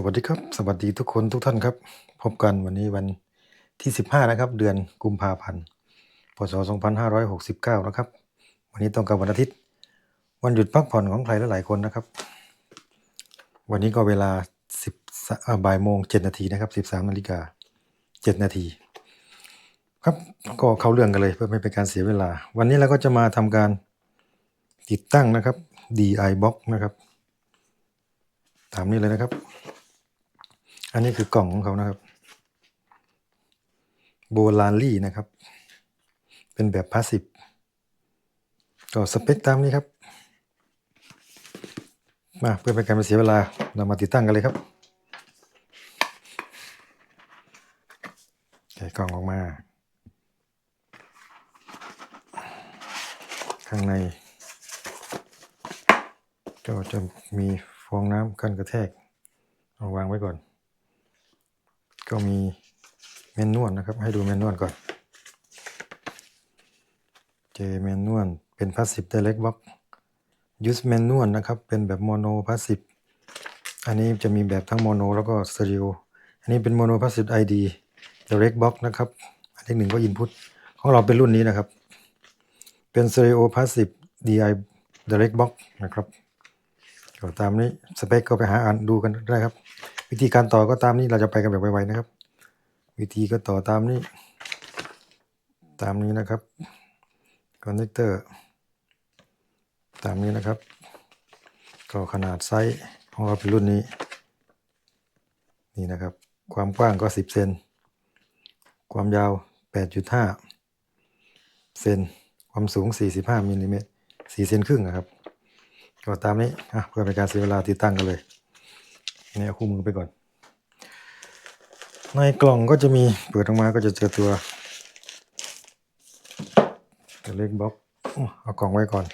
สวัสดีครับ สวัสดีทุกคนทุกท่านครับ พบกันวันนี้วันที่ 15 นะครับ เดือนกุมภาพันธ์พศ 2569 นะครับ วันนี้ตรงกับวันอาทิตย์ วันหยุดพักผ่อนของใครหลายๆคนนะครับ วันนี้ก็เวลา 10บ่ายโมง 7 นาทีนะครับ 13 นาฬิกา 7 นาที ครับก็เข้าเรื่องกันเลยเพื่อไม่เป็นการเสียเวลา วันนี้เราก็จะมาทำการติดตั้งนะครับ DI box นะครับ ตามนี้เลยนะครับ อันนี้คือกล่องของเขานะครับ โบลานลี่นะครับ เป็นแบบพาสซีฟก็สเปคตามนี้ครับ มาเพื่อเป็นการไม่เสียเวลาเรามาติดตั้งกันเลยครับแกะกล่องออกมา ข้างใน ก็จะมีฟองน้ำกันกระแทก เอาวางไว้ก่อน ก็มีเมนนวลนะครับ ให้ดูเมนนวลก่อน เจเมนนวลเป็นพาสซีฟ direct box use เมนนวลนะครับ เป็นแบบโมโนพาสซีฟอันนี้จะมีแบบทั้งโมโนแล้วก็สเตอริโออันนี้เป็นโมโนพาสซีฟ ID direct box นะครับอันที่หนึ่งก็ input ของเราเป็นรุ่นนี้นะครับ เป็น stereo passive DI direct box นะครับก็ตามนี้สเปคก็ไปหาอ่านดูกันได้ครับ วิธีการต่อก็ตามนี้เราจะไปกันแบบไวๆนะครับ วิธีก็ต่อตามนี้ ตามนี้นะครับคอนเนคเตอร์ตามนี้นะครับ ก็ขนาดไซส์ของเราเป็นรุ่นนี้ นี่นะครับ ความกว้างก็ 10 เซนความยาว 8.5 เซนความสูง 45มิลลิเมตร4เซนครึ่งนะครับ ก็ตามนี้เพื่อเป็นการเสียเวลาติดตั้งกันเลย นี่เอาคู่มือไปก่อน ในกล่องก็จะมีเปิดออกมาก็จะเจอตัวตัวเล็กบล็อกเอากล่องไว้ก่อน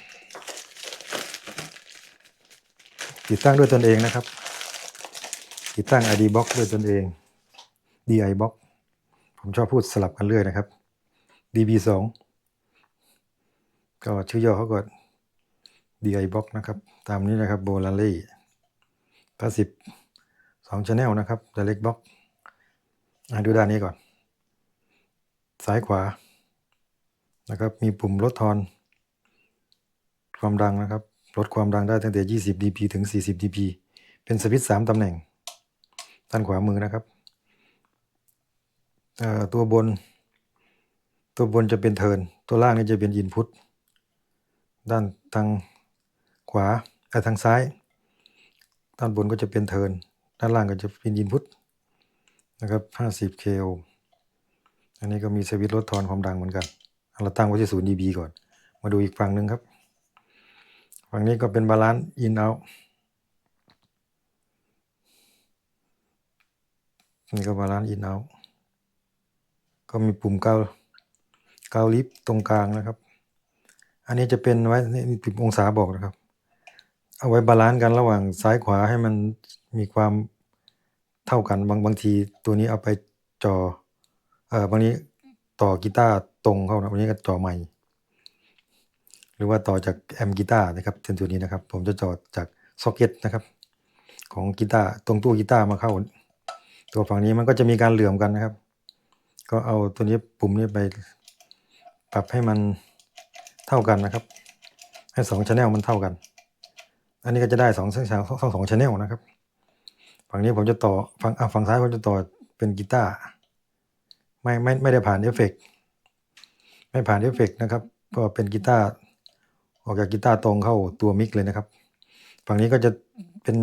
ติดตั้งด้วยตนเองนะครับ ติดตั้ง ID box ด้วยตนเอง DI box ผมชอบพูดสลับกันเรื่อยนะครับ DB2 ก็ชื่อย่อเขาก่อน DI box นะครับ ตามนี้นะครับ b o l a r y 80 2 channel นะครับ direct box อะดูด้านนี้ก่อน ซ้ายขวานะครับ มีปุ่มลดทอน ความดังนะครับ ลดความดังได้ตั้งแต่ 20 dB ถึง 40 dB เป็นสวิตช์3ตำแหน่ง ด้านขวามือนะครับ ตัวบน ตัวบนจะเป็นเทิร์น ตัวล่างนี่จะเป็น input ด้านทางขวาแต่ทางซ้าย ด้านบนก็จะเป็นเทิร์น ด้านล่างก็จะเป็น input นะครับ 50 k o อันนี้ก็มีสวิตช์ลดทอนความดังเหมือนกันเราตั้งไว้ที่0 dB ก่อน มาดูอีกฝั่งหนึ่งครับ ฝั่งนี้ก็เป็นบาลานซ์ in out นี่ก็บาลานซ์ in out ก็มีปุ่มเกาเกาลิฟต์ตรงกลางนะครับ อันนี้จะเป็นไว้นี่ปิดองศาบอกนะครับ เอาไว้บาลานซ์กันระหว่างซ้ายขวาให้มันมีความเท่ากันบางบางทีตัวนี้เอาไปจอเอ่อบางนี้ต่อกีตาร์ตรงเข้านะบางนี้ก็จอใหม่หรือว่าต่อจากแอมป์กีตาร์นะครับเช่นตัวนี้นะครับ ผมจะจอจากซ็อกเก็ตนะครับ ของกีตาร์ตรงตู้กีตาร์มาเข้า ตัวฝั่งนี้มันก็จะมีการเหลื่อมกันนะครับ ก็เอาตัวนี้ปุ่มนี้ไปปรับให้มันเท่ากันนะครับ ให้สองชแนลมันเท่ากัน อันนี้ก็จะได้สองเส้นสองสองชแนลนะครับ ฝั่งนี้ผมจะต่อฝั่งอะฝั่งซ้ายผมจะต่อเป็นกีตาร์ไม่ไม่ไม่ได้ผ่านเอฟเฟกต์ไม่ผ่านเอฟเฟกต์นะครับ ก็เป็นกีตาร์ออกจากกีตาร์ตรงเข้าตัวมิกเลยนะครับ ฝั่งนี้ก็จะเป็น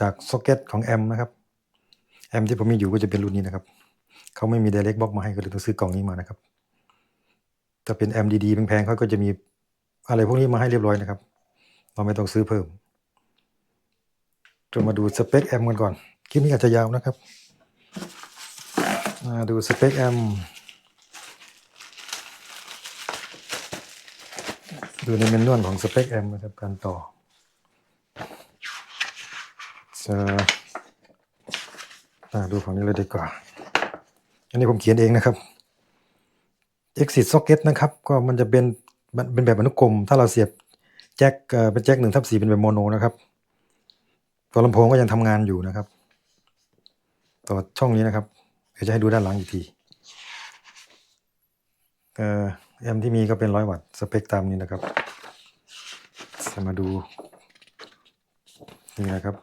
จากซ็อกเก็ตของแอมนะครับแอมที่ผมมีอยู่ก็จะเป็นรุ่นนี้นะครับเขาไม่มี direct box มาให้ก็เลยต้องซื้อกล่องนี้มานะครับถ้าเป็นแอมดีๆแพงๆเขาก็จะมีอะไรพวกนี้มาให้เรียบร้อยนะครับ เราไม่ต้องซื้อเพิ่ม จะมาดูสเปคแอมกันก่อน คลิปนี้อาจจะยาวนะครับมาดูสเปคแอมดูในเมนูของสเปคแอมนะครับการต่อจะดูฝั่งนี้เลยดีกว่า อันนี้ผมเขียนเองนะครับ exit socket นะครับ ก็มันจะเป็นเป็นแบบอนุกรม ถ้าเราเสียบแจ็คเป็นแจ็คหนึ่งทับสี่เป็นแบบโมโนนะครับ ตัวลำโพงก็ยังทำงานอยู่นะครับต่อช่องนี้นะครับ เดี๋ยวจะให้ดูด้านหลังอีกทีเอ่อแอมที่มีก็เป็นร้อยวัตต์สเปคตามนี้นะครับจะมาดูนี่นะครับ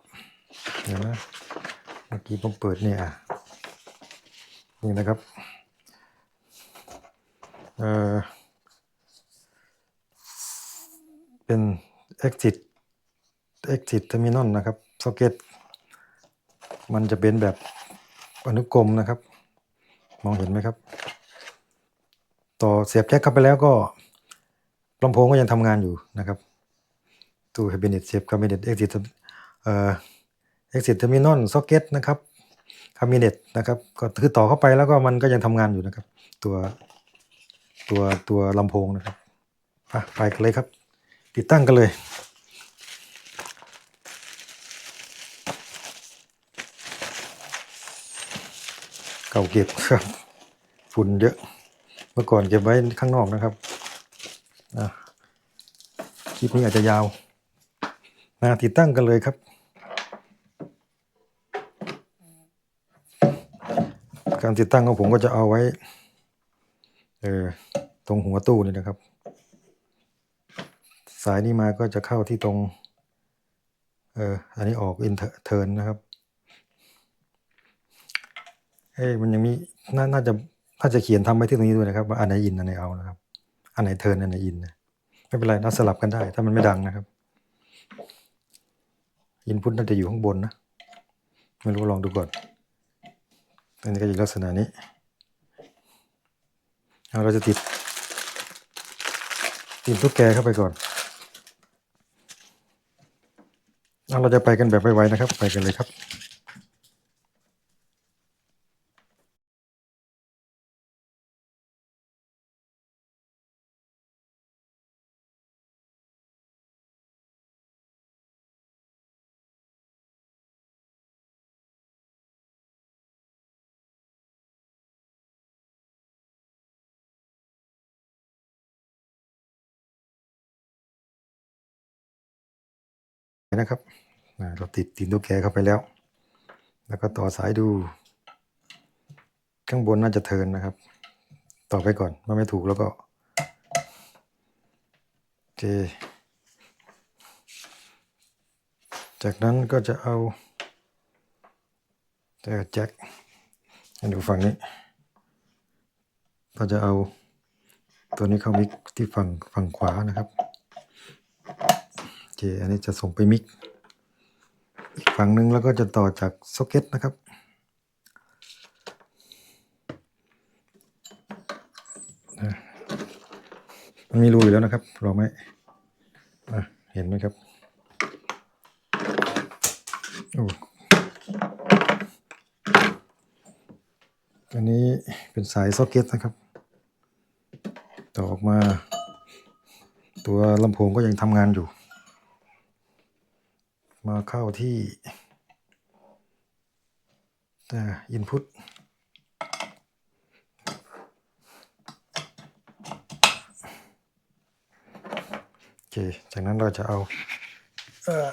เดี๋ยวนะเมื่อกี้ผมเปิดเนี่ยนี่นะครับเอ่อเป็น exit exit terminal นะครับ socket มันจะเป็นแบบอนุกรมนะครับ มองเห็นไหมครับ ต่อเสียบแจ็คเข้าไปแล้วก็ลำโพงก็ยังทำงานอยู่นะครับ ตู้ cabinet เสียบ cabinet exit เอ่อ exit terminal socket นะครับ cabinet นะครับ ก็คือต่อเข้าไปแล้วก็มันก็ยังทำงานอยู่นะครับ ตัวตัวตัวลำโพงนะครับไปกันเลยครับ ติดตั้งกันเลย เก่าเก็บครับฝุ่นเยอะ เมื่อก่อนเก็บไว้ข้างนอกนะครับอะคลิปนี้อาจจะยาวมาติดตั้งกันเลยครับ การติดตั้งของผมก็จะเอาไว้ เออตรงหัวตู้นี่นะครับ สายนี้มาก็จะเข้าที่ตรง เอออันนี้ออกอินเทอร์นะครับ เอ้มันยังมีนาน่าจะน่าจะเขียนทำไว้ที่ตรงนี้ด้วยนะครับ ว่าอันไหนอินอันไหนเอานะครับ อันไหนเทิร์นอันไหนอินนะไม่เป็นไรเราสลับกันได้ ถ้ามันไม่ดังนะครับ อินพุตน่าจะอยู่ข้างบนนะไม่รู้ลองดูก่อนอันนี้ก็จะลักษณะนี้เราจะติดติดตุ๊กแกเข้าไปก่อนเราจะไปกันแบบไวๆนะครับ ไปกันเลยครับ นะครับเราติดติดตุ๊กแกเข้าไปแล้ว แล้วก็ต่อสายดู ข้างบนน่าจะเทินนะครับ ต่อไปก่อนถ้าไม่ถูกแล้วก็โอเคจากนั้นก็จะเอาเอ่แจ็คให้ดูฝั่งนี้ก็จะเอาตัวนี้เข้ามิกที่ฝั่งฝั่งขวานะครับ เคอันนี้จะส่งไปมิก อีกฝั่งนึงแล้วก็จะต่อจากซ็อกเก็ตนะครับ มันมีรูอยู่แล้วนะครับลองไหมอะเห็นไหมครับอ้อันนี้เป็นสายซ็อกเก็ตนะครับ ต่อออกมา ตัวลำโพงก็ยังทำงานอยู่ มาเข้าที่อินพุตโอเค จากนั้นเราจะเอาเอ่อ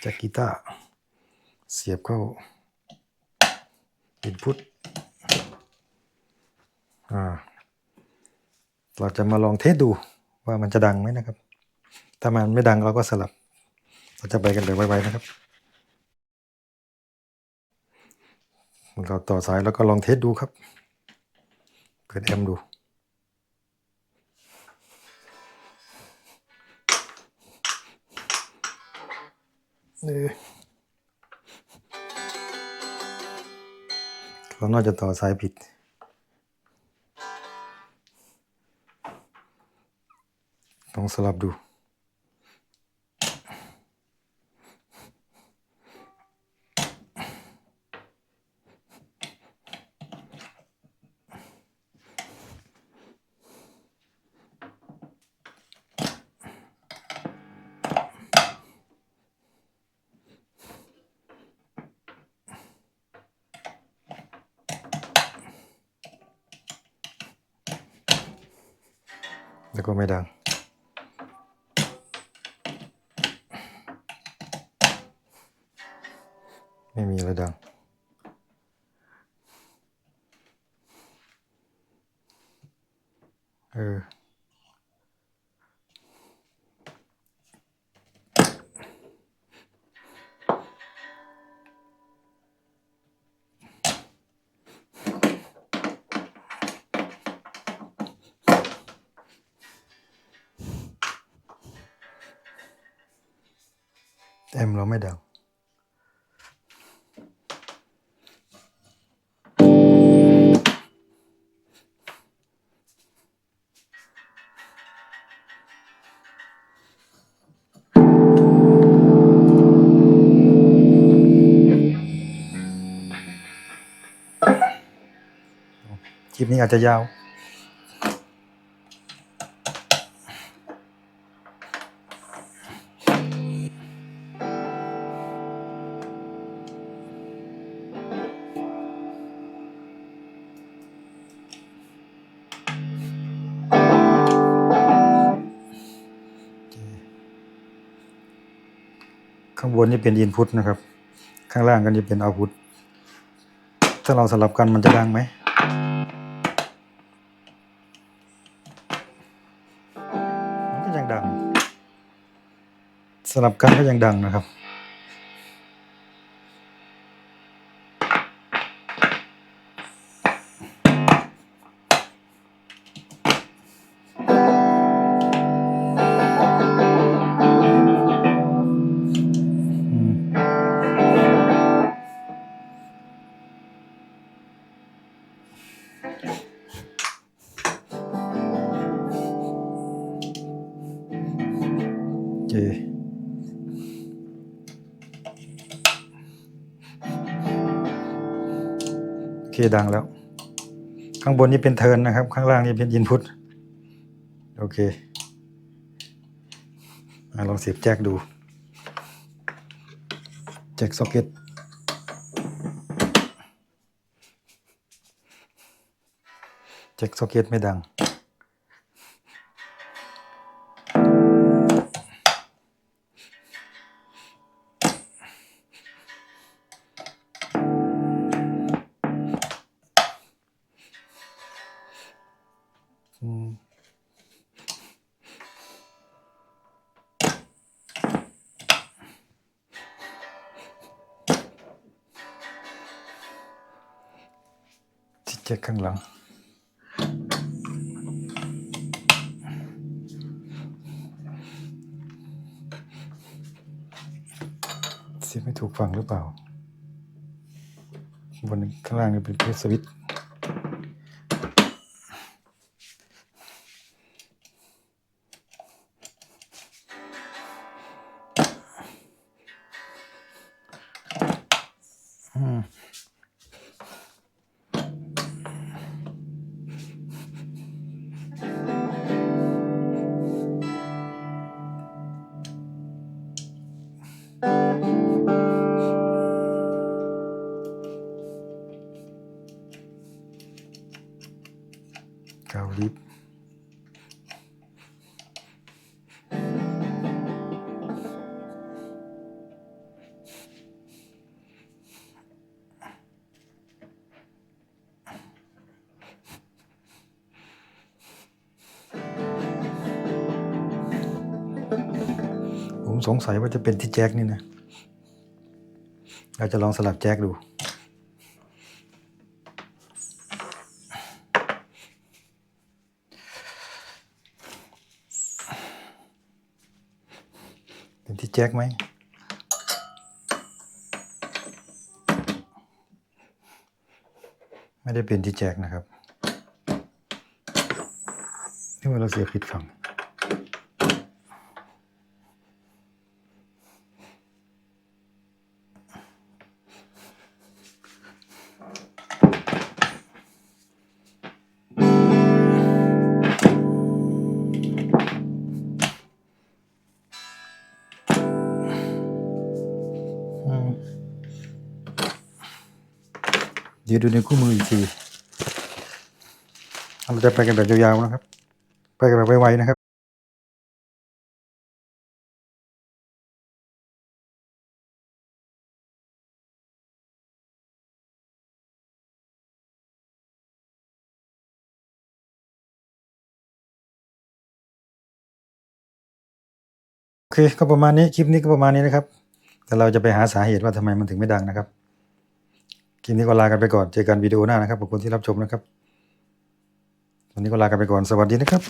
แจ็คกีตาร์เสียบเข้าอินพุตอ่าเราจะมาลองเทสดูว่ามันจะดังไหมนะครับ ถ้ามันไม่ดังเราก็สลับ เราจะไปกันแบบไวๆนะครับ เราต่อสายแล้วก็ลองเทสดูครับ เปิดแอมดูเออเราน่าจะต่อสายผิดลองสลับดู แล้วก็ไม่ดัง ไม่มีอะดัง เออ อมเราไม่ดังคลิปนี้อาจจะยาว ข้างบนนี่เป็นอินพุตนะครับ ข้างล่างก็จะเป็นเอาพุตถ้าเราสลับกันมันจะดังไหมมันก็ยังดัง สลับกันก็ยังดังนะครับ เคดังแล้ว ข้างบนนี้เป็นเทิร์นนะครับ ข้างล่างนี่เป็นอินพุตโอเคอลองเสียบแจ็คดู แจ็คซ็อกเก็ตแจ็คซ็อกเก็ตไม่ดัง เช็คข้างหลัง เสียงไม่ถูกฝังหรือเปล่า บนข้างล่างนี่เป็นเพสวิตช์ สงสัยว่าจะเป็นที่แจ็คนี่นะเราจะลองสลับแจ็คดู เป็นที่แจ็คไหมไม่ได้เป็นที่แจ็คนะครับนี่ว่าเราเสียผิดฝั่ง ดูในคู่มืออีกทีเราจะไปกันแบบยาวๆนะครับ ไปกันแบบไวๆนะครับโอเคก็ประมาณนี้คลิปนี้ก็ประมาณนี้นะครับ แต่เราจะไปหาสาเหตุว่าทำไมมันถึงไม่ดังนะครับ คลิปนี้ก็ลากันไปก่อน เจอกันวิดีโอหน้านะครับ ขอบคุณที่รับชมนะครับ วันนี้ก็ลากันไปก่อน สวัสดีนะครับ